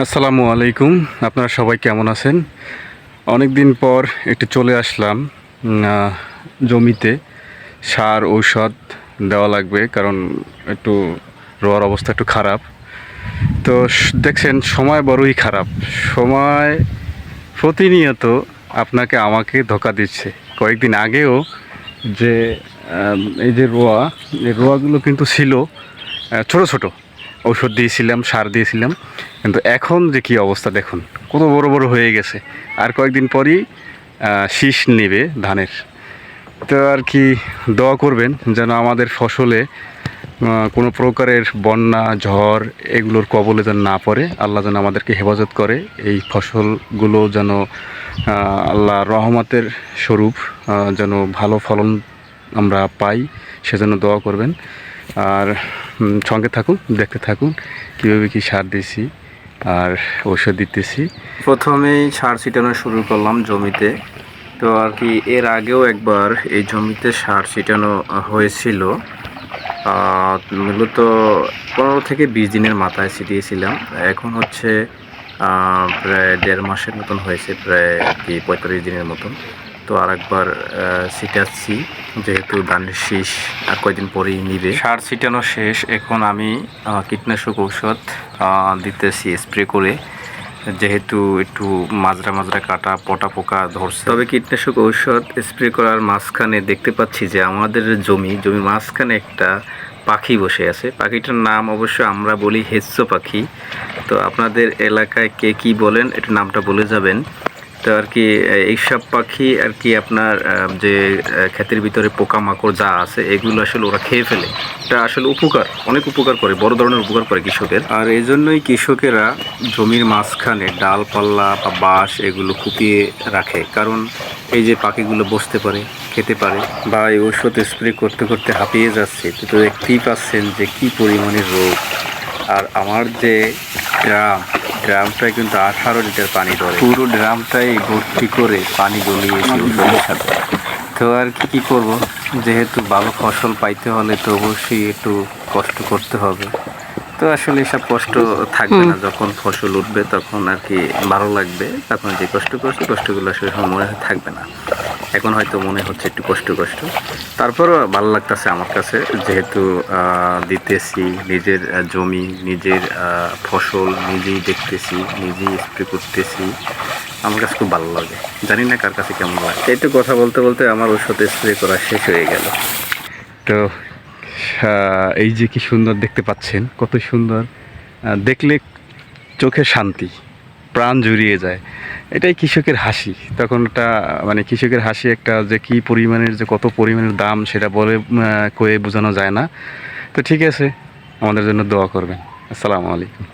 আসসালামু আলাইকুম। আপনারা সবাই কেমন আছেন? অনেক দিন পর একটু চলে আসলাম জমিতে। সার, ঔষধ দেওয়া লাগবে, কারণ একটু রোয়ার অবস্থা একটু খারাপ। তো দেখছেন, সময় বড়ই খারাপ। সময় প্রতিনিয়ত আপনাকে আমাকে ধোকা দিচ্ছে। কয়েকদিন আগেও যে এই যে রোয়া, এই রোয়াগুলো কিন্তু ছিল ছোট ছোট। ঔষধ দিয়েছিলাম, সার দিয়েছিলাম। কিন্তু এখন যে কী অবস্থা দেখুন, কত বড় বড় হয়ে গেছে। আর কয়েকদিন পরই শীষ নেবে ধানের। তো আর কি দোয়া করবেন যেন আমাদের ফসলে কোনো প্রকারের বন্যা, ঝড় এগুলোর কবলে যেন না পড়ে। আল্লাহ যেন আমাদেরকে হেফাজত করে। এই ফসলগুলো যেন আল্লাহ রহমতের স্বরূপ যেন ভালো ফলন আমরা পাই, সেজন্য দোয়া করবেন। আর সঙ্গে থাকুন, দেখতে থাকুন, কীভাবে কী সার দিছি আর ওষুধ দিতেছি। প্রথমেই সার ছিটানো শুরু করলাম জমিতে। তো আর কি এর আগেও একবার এই জমিতে সার ছিটানো হয়েছিল। মূলত পনেরো থেকে বিশ দিনের মাথায় ছিটিয়েছিলাম। এখন হচ্ছে প্রায় দেড় মাসের মতন হয়েছে, প্রায় কি পঁয়তাল্লিশ দিনের মতন। তো আর একবার ছিটাচ্ছি যেহেতু ধানের শীষ আর কয়দিন পরেই নিবে। সার ছিটানো শেষ এখন আমি কীটনাশক ঔষধ দিতেছি স্প্রে করে। যেহেতু একটু মাজরা মাজরা কাটা পটা পোকা ধরছে। তবে কীটনাশক ঔষধ স্প্রে করার মাঝখানে দেখতে পাচ্ছি যে আমাদের জমি জমির মাঝখানে একটা পাখি বসে আছে। পাখিটার নাম অবশ্য আমরা বলি হেস্য পাখি। তো আপনাদের এলাকায় কে কি বলেন একটু নামটা বলে যাবেন। তো আর কি এইসব পাখি আর কি আপনার যে ক্ষেতের ভিতরে পোকামাকড় যা আছে, এগুলো আসলে ওরা খেয়ে ফেলে। এটা আসলে উপকার, অনেক উপকার করে, বড় ধরনের উপকার করে কৃষকের। আর এই জন্যই কৃষকেরা জমির মাঝখানে ডালপাল্লা বা বাঁশ এগুলো কুপিয়ে রাখে। কারণ এই যে পাখিগুলো বসতে পারে, খেতে পারে, বা এই ঔষধ স্প্রে করতে করতে হাঁপিয়ে যাচ্ছে, তো দেখতেই পাচ্ছেন যে কি পরিমাণে রোগ। আর আমার যে ড্রাম ড্রামটায় কিন্তু আঠারো লিটার পানি ধরে। পুরো ড্রামটাই ভর্তি করে পানি গলিয়েছি ওষুধের সাথে তো আর কি কি করব? যেহেতু ভালো ফসল পাইতে হলে তো অবশ্যই একটু কষ্ট করতে হবে। তো আসলে এসব কষ্ট থাকবে না। যখন ফসল উঠবে তখন আর কি ভালো লাগবে। তখন যে কষ্ট করছে কষ্টগুলো আসলে মনে থাকবে না। এখন হয়তো মনে হচ্ছে একটু কষ্ট কষ্ট। তারপরও ভালো লাগতেছে আমার কাছে, যেহেতু দিতেছি নিজের জমি, নিজের ফসল নিজেই দেখতেছি, নিজেই স্প্রে করতেছি। আমার কাছে খুব ভালো লাগে। জানি না কার কাছে কেমন লাগে। এই তো কথা বলতে বলতে আমার ওষুধ স্প্রে করা শেষ হয়ে গেল। তো এই যে কি সুন্দর দেখতে পাচ্ছেন, কত সুন্দর। দেখলে চোখে শান্তি, প্রাণ জুড়িয়ে যায়। এটাই কৃষকের হাসি। তখন ওটা মানে কৃষকের হাসি একটা যে কি পরিমাণের, যে কত পরিমাণের দাম সেটা বলে কয়ে বোঝানো যায় না। তো ঠিক আছে, আমাদের জন্য দোয়া করবেন। আসসালামু আলাইকুম।